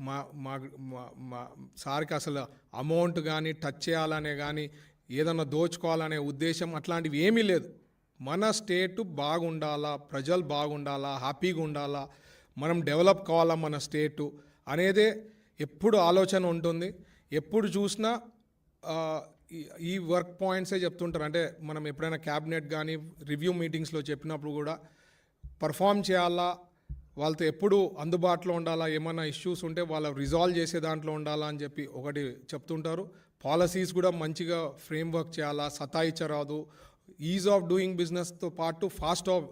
మా మా మా- సార్కి అసలు అమౌంట్ కానీ టచ్ చేయాలనే కానీ ఏదన్నా దోచుకోవాలనే ఉద్దేశం అట్లాంటివి ఏమీ లేదు. మన స్టేట్ బాగుండాలా ప్రజలు బాగుండాలా హ్యాపీగా ఉండాలా మనం డెవలప్ కావాలా మన స్టేటు అనేదే ఎప్పుడు ఆలోచన ఉంటుంది. ఎప్పుడు చూసినా ఈ- ఈ వర్క్ పాయింట్సే చెప్తుంటారు. అంటే మనం ఎప్పుడైనా క్యాబినెట్ కానీ రివ్యూ మీటింగ్స్లో చెప్పినప్పుడు కూడా పర్ఫామ్ చేయాలా వాళ్ళతో ఎప్పుడు అందుబాటులో ఉండాలా? ఏమైనా ఇష్యూస్ ఉంటే వాళ్ళ రిజాల్వ్ చేసే దాంట్లో ఉండాలా అని చెప్పి ఒకటి చెప్తుంటారు. పాలసీస్ కూడా మంచిగా ఫ్రేమ్ వర్క్ చేయాలా? సతాయించరాదు. ఈజ్ ఆఫ్ డూయింగ్ బిజినెస్తో పాటు fast of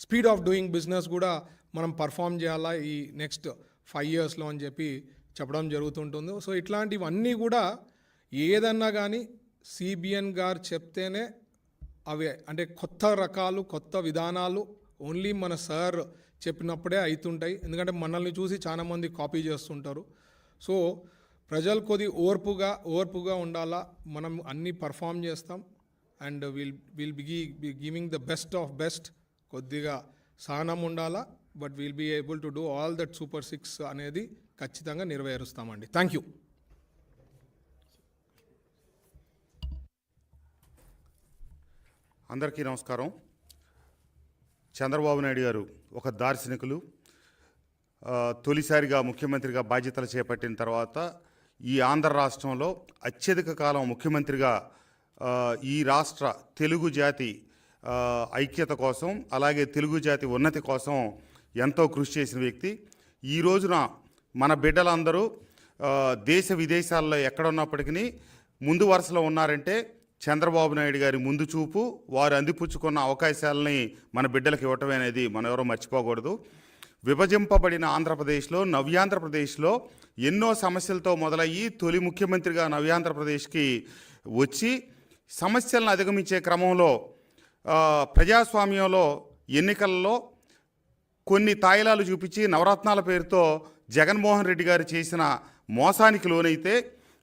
speed of doing business కూడా మనం పర్ఫామ్ చేయాలా ఈ నెక్స్ట్ ఫైవ్ ఇయర్స్లో అని చెప్పి చెప్పడం జరుగుతుంటుంది. సో ఇట్లాంటివన్నీ కూడా ఏదన్నా కానీ సిబిఎన్ గారు చెప్తేనే అవే. అంటే కొత్త రకాలు కొత్త విధానాలు ఓన్లీ మన సార్ చెప్పినప్పుడే అవుతుంటాయి ఎందుకంటే మనల్ని చూసి చాలామంది కాపీ చేస్తుంటారు. సో ప్రజలు కొద్ది ఓర్పుగా ఓర్పుగా ఉండాలా? మనం అన్నీ పర్ఫామ్ చేస్తాం. And will will be giving the best of best. కొద్దిగా సహనం ఉండాలా? But will be able to do all that super six అనేది ఖచ్చితంగా నెరవేరుస్తామండి. Thank you. అందరికీ నమస్కారం. చంద్రబాబు నాయుడు గారు ఒక దార్శనికులు తొలిసారిగా ముఖ్యమంత్రిగా బాధ్యతలు చేపట్టిన తర్వాత ఈ ఆంధ్ర రాష్ట్రంలో అత్యధిక కాలం ముఖ్యమంత్రిగా ఈ రాష్ట్ర తెలుగు జాతి ఐక్యత కోసం అలాగే తెలుగు జాతి ఉన్నతి కోసం ఎంతో కృషి చేసిన వ్యక్తి. ఈ రోజున మన బిడ్డలందరూ దేశ విదేశాల్లో ఎక్కడున్నప్పటికీ ముందు వరుసలో ఉన్నారంటే చంద్రబాబు నాయుడు గారి ముందు చూపు వారు అందిపుచ్చుకున్న అవకాశాలని మన బిడ్డలకు ఇవ్వటం అనేది మనం ఎవరో మర్చిపోకూడదు. విభజింపబడిన ఆంధ్రప్రదేశ్లో నవ్యాంధ్రప్రదేశ్లో ఎన్నో సమస్యలతో మొదలయ్యి తొలి ముఖ్యమంత్రిగా నవ్యాంధ్రప్రదేశ్కి వచ్చి సమస్యలను అధిగమించే క్రమంలో ప్రజాస్వామ్యంలో ఎన్నికల్లో కొన్ని తాయిలాలు చూపించి నవరత్నాల పేరుతో జగన్మోహన్ రెడ్డి గారు చేసిన మోసానికి లోనైతే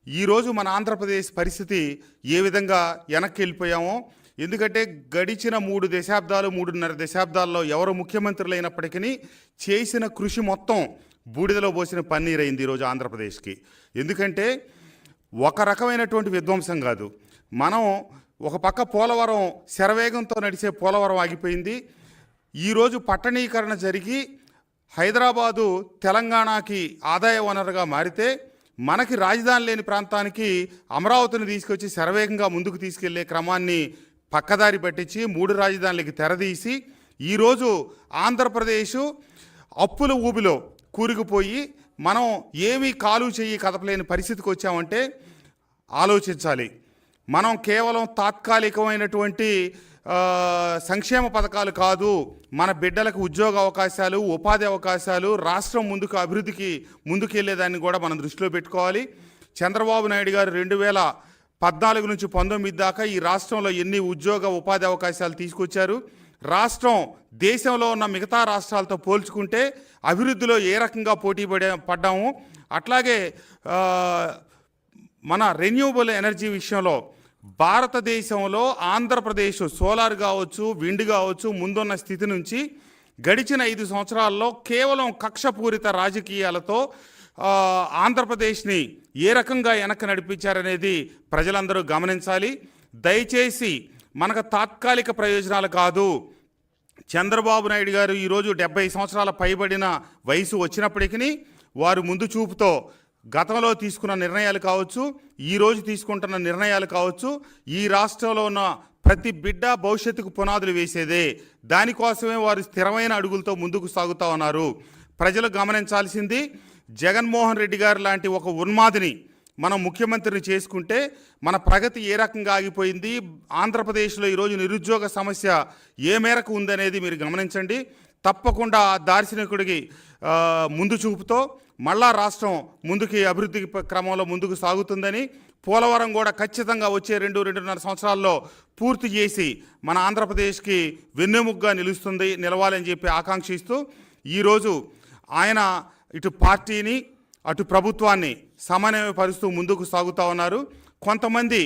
ఈరోజు మన ఆంధ్రప్రదేశ్ పరిస్థితి ఏ విధంగా వెనక్కి వెళ్ళిపోయామో ఎందుకంటే గడిచిన మూడు దశాబ్దాలు మూడున్నర దశాబ్దాల్లో ఎవరు ముఖ్యమంత్రులు అయినప్పటికీ చేసిన కృషి మొత్తం బూడిదలో పోసిన పన్నీరైంది ఈరోజు ఆంధ్రప్రదేశ్కి. ఎందుకంటే ఒక రకమైనటువంటి విధ్వంసం కాదు. మనం ఒక పక్క పోలవరం శరవేగంతో నడిచే పోలవరం ఆగిపోయింది. ఈరోజు పట్టణీకరణ జరిగి హైదరాబాదు తెలంగాణకి ఆదాయ వనరుగా మారితే మనకి రాజధాని లేని ప్రాంతానికి అమరావతిని తీసుకొచ్చి శరవేగంగా ముందుకు తీసుకెళ్ళే క్రమాన్ని పక్కదారి పట్టించి మూడు రాజధానులకి తెరదీసి ఈరోజు ఆంధ్రప్రదేశ్ అప్పుల ఊబిలో కూరుకుపోయి మనం ఏమీ కాలు చెయ్యి కదపలేని పరిస్థితికి వచ్చామంటే ఆలోచించాలి. మనం కేవలం తాత్కాలికమైనటువంటి సంక్షేమ పథకాలు కాదు మన బిడ్డలకు ఉద్యోగ అవకాశాలు ఉపాధి అవకాశాలు రాష్ట్రం ముందుకు అభివృద్ధికి ముందుకెళ్ళేదాన్ని కూడా మనం దృష్టిలో పెట్టుకోవాలి. చంద్రబాబు నాయుడు గారు రెండు వేల పద్నాలుగు నుంచి పంతొమ్మిది దాకా ఈ రాష్ట్రంలో ఎన్ని ఉద్యోగ ఉపాధి అవకాశాలు తీసుకొచ్చారు? రాష్ట్రం దేశంలో ఉన్న మిగతా రాష్ట్రాలతో పోల్చుకుంటే అభివృద్ధిలో ఏ రకంగా పోటీ పడే పడ్డాము? అట్లాగే మన రెన్యూబుల్ ఎనర్జీ విషయంలో భారతదేశంలో ఆంధ్రప్రదేశ్ సోలార్ కావచ్చు విండ్ కావచ్చు ముందున్న స్థితి నుంచి గడిచిన ఐదు సంవత్సరాల్లో కేవలం కక్షపూరిత రాజకీయాలతో ఆంధ్రప్రదేశ్ని ఏ రకంగా వెనక్కి నడిపించారనేది ప్రజలందరూ గమనించాలి. దయచేసి మనకు తాత్కాలిక ప్రయోజనాలు కాదు. చంద్రబాబు నాయుడు గారు ఈరోజు డెబ్బై సంవత్సరాల పైబడిన వయసు వచ్చినప్పటికీ వారు ముందు చూపుతో గతంలో తీసుకున్న నిర్ణయాలు కావచ్చు ఈరోజు తీసుకుంటున్న నిర్ణయాలు కావచ్చు ఈ రాష్ట్రంలో ఉన్న ప్రతి బిడ్డ భవిష్యత్తుకు పునాదులు వేసేదే. దానికోసమే వారు స్థిరమైన అడుగులతో ముందుకు సాగుతూ ఉన్నారు. ప్రజలు గమనించాల్సింది జగన్మోహన్ రెడ్డి గారు లాంటి ఒక ఉన్మాదిని మనం ముఖ్యమంత్రిని చేసుకుంటే మన ప్రగతి ఏ రకంగా ఆగిపోయింది ఆంధ్రప్రదేశ్లో ఈరోజు నిరుద్యోగ సమస్య ఏ మేరకు ఉందనేది మీరు గమనించండి. తప్పకుండా ఆ దార్శనికుడికి ముందు చూపుతో మళ్ళా రాష్ట్రం ముందుకి అభివృద్ధి క్రమంలో ముందుకు సాగుతుందని పోలవరం కూడా ఖచ్చితంగా వచ్చే రెండు రెండున్నర సంవత్సరాల్లో పూర్తి చేసి మన ఆంధ్రప్రదేశ్కి వెన్నెముగ్గా నిలుస్తుంది నిలవాలని చెప్పి ఆకాంక్షిస్తూ ఈరోజు ఆయన ఇటు పార్టీని అటు ప్రభుత్వాన్ని సమన్వయపరుస్తూ ముందుకు సాగుతూ ఉన్నారు. కొంతమంది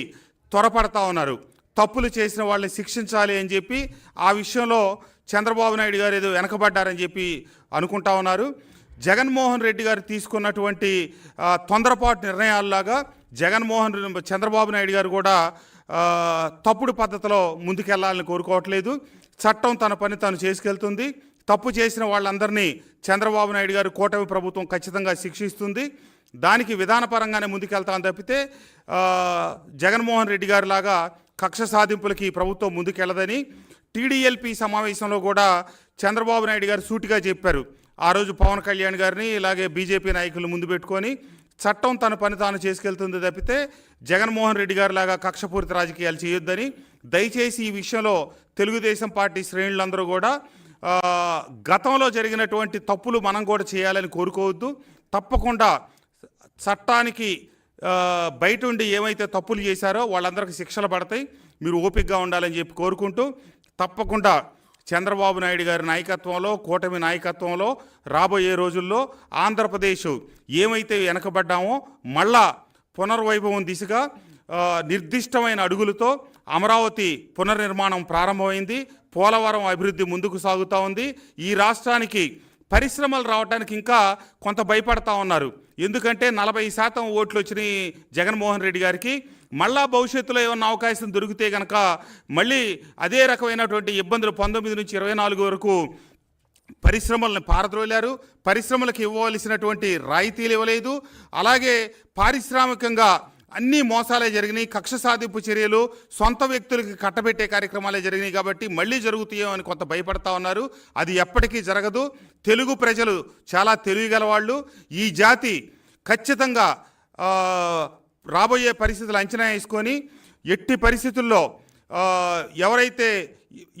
త్వరపడతా ఉన్నారు. తప్పులు చేసిన వాళ్ళని శిక్షించాలి అని చెప్పి ఆ విషయంలో చంద్రబాబు నాయుడు గారు ఏదో వెనకబడ్డారని చెప్పి అనుకుంటా ఉన్నారు. జగన్మోహన్ రెడ్డి గారు తీసుకున్నటువంటి తొందరపాటు నిర్ణయాల్లాగా జగన్మోహన్ చంద్రబాబు నాయుడు గారు కూడా తప్పుడు పద్ధతిలో ముందుకెళ్ళాలని కోరుకోవట్లేదు. చట్టం తన పని తాను చేసుకెళ్తుంది. తప్పు చేసిన వాళ్ళందరినీ చంద్రబాబు నాయుడు గారు కూటమి ప్రభుత్వం ఖచ్చితంగా శిక్షిస్తుంది. దానికి విధానపరంగానే ముందుకెళ్తాం తప్పితే జగన్మోహన్ రెడ్డి గారు లాగా కక్ష సాధింపులకి ప్రభుత్వం ముందుకెళ్ళదని టీడీఎల్పీ సమావేశంలో కూడా చంద్రబాబు నాయుడు గారు సూటిగా చెప్పారు. ఆ రోజు పవన్ కళ్యాణ్ గారిని ఇలాగే బీజేపీ నాయకులు ముందు పెట్టుకొని చట్టం తన పని తాను చేసుకెళ్తుంది తప్పితే జగన్మోహన్ రెడ్డి గారు లాగా కక్షపూరిత రాజకీయాలు చేయొద్దని దయచేసి ఈ విషయంలో తెలుగుదేశం పార్టీ శ్రేణులందరూ కూడా గతంలో జరిగినటువంటి తప్పులు మనం కూడా చేయాలని కోరుకోవద్దు. తప్పకుండా చట్టానికి బయట ఉండి ఏమైతే తప్పులు చేశారో వాళ్ళందరికీ శిక్షలు పడతాయి. మీరు ఓపికగా ఉండాలని చెప్పి కోరుకుంటూ తప్పకుండా చంద్రబాబు నాయుడు గారి నాయకత్వంలో కూటమి నాయకత్వంలో రాబోయే రోజుల్లో ఆంధ్రప్రదేశ్ ఏమైతే వెనకబడ్డామో మళ్ళా పునర్వైభవం దిశగా నిర్దిష్టమైన అడుగులతో అమరావతి పునర్నిర్మాణం ప్రారంభమైంది. పోలవరం అభివృద్ధి ముందుకు సాగుతూ ఉంది. ఈ రాష్ట్రానికి పరిశ్రమలు రావడానికి ఇంకా కొంత భయపడతా ఉన్నారు. ఎందుకంటే నలభై శాతం ఓట్లు వచ్చినాయి జగన్మోహన్ రెడ్డి గారికి. మళ్ళా భవిష్యత్తులో ఏమన్నా అవకాశం దొరికితే కనుక మళ్ళీ అదే రకమైనటువంటి ఇబ్బందులు పంతొమ్మిది నుంచి ఇరవై నాలుగు వరకు పరిశ్రమలను పారద్రోలారు. పరిశ్రమలకు ఇవ్వవలసినటువంటి రాయితీలు ఇవ్వలేదు. అలాగే పారిశ్రామికంగా అన్ని మోసాలే జరిగినాయి కక్ష సాధింపు చర్యలు సొంత వ్యక్తులకి కట్టబెట్టే కార్యక్రమాలే జరిగినాయి కాబట్టి మళ్ళీ జరుగుతాయో అని కొంత భయపడతా ఉన్నారు. అది ఎప్పటికీ జరగదు. తెలుగు ప్రజలు చాలా తెలివిగల వాళ్ళు ఈ జాతి ఖచ్చితంగా రాబోయే పరిస్థితులు అంచనా వేసుకొని ఎట్టి పరిస్థితుల్లో ఎవరైతే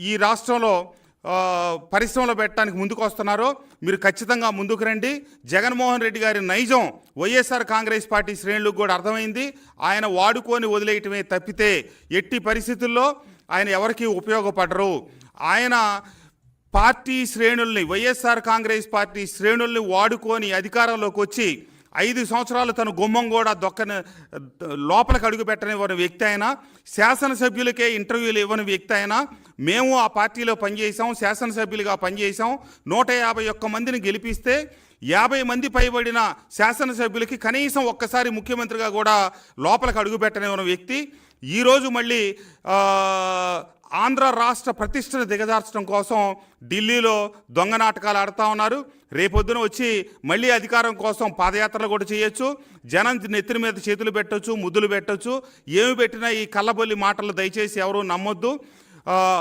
ఈ రాష్ట్రంలో పరిశ్రమలు పెట్టడానికి ముందుకు వస్తున్నారో మీరు ఖచ్చితంగా ముందుకు రండి. జగన్మోహన్ రెడ్డి గారి నైజం వైఎస్ఆర్ కాంగ్రెస్ పార్టీ శ్రేణులకు కూడా అర్థమైంది. ఆయన వాడుకొని వదిలేయటమే తప్పితే ఎట్టి పరిస్థితుల్లో ఆయన ఎవరికీ ఉపయోగపడరు. ఆయన పార్టీ శ్రేణుల్ని వైఎస్ఆర్ కాంగ్రెస్ పార్టీ శ్రేణుల్ని వాడుకొని అధికారంలోకి వచ్చి ఐదు సంవత్సరాలు తను గుమ్మం కూడా దొక్కని లోపలికి అడుగు పెట్టనివ్వని వ్యక్తి అయినా శాసనసభ్యులకే ఇంటర్వ్యూలు ఇవ్వని వ్యక్తి అయినా మేము ఆ పార్టీలో పనిచేసాం శాసనసభ్యులుగా పనిచేసాం నూట యాభై ఒక్క మందిని గెలిపిస్తే యాభై మంది పైబడిన శాసనసభ్యులకి కనీసం ఒక్కసారి ముఖ్యమంత్రిగా కూడా లోపలికి అడుగుపెట్టనివ్వని వ్యక్తి. ఈరోజు మళ్ళీ ఆంధ్ర రాష్ట్ర ప్రతిష్టను దిగజార్చడం కోసం ఢిల్లీలో దొంగ నాటకాలు ఆడుతూ ఉన్నారు. రేపొద్దున వచ్చి మళ్ళీ అధికారం కోసం పాదయాత్రలు కూడా చేయొచ్చు. జనం నెత్తిన మీద చేతులు పెట్టొచ్చు ముద్దులు పెట్టొచ్చు. ఏమి పెట్టినా ఈ కళ్ళబొల్లి మాటలు దయచేసి ఎవరూ నమ్మొద్దు.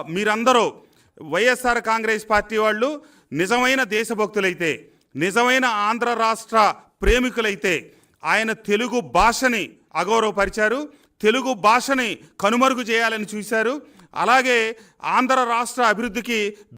మీరందరూ వైఎస్ఆర్ కాంగ్రెస్ పార్టీ వాళ్ళు నిజమైన దేశభక్తులైతే నిజమైన ఆంధ్ర రాష్ట్ర ప్రేమికులైతే ఆయన తెలుగు భాషని అగౌరవపరిచారు. తెలుగు భాషని కనుమరుగు చేయాలని చూశారు. అలాగే ఆంధ్ర రాష్ట్ర అభివృద్ధికి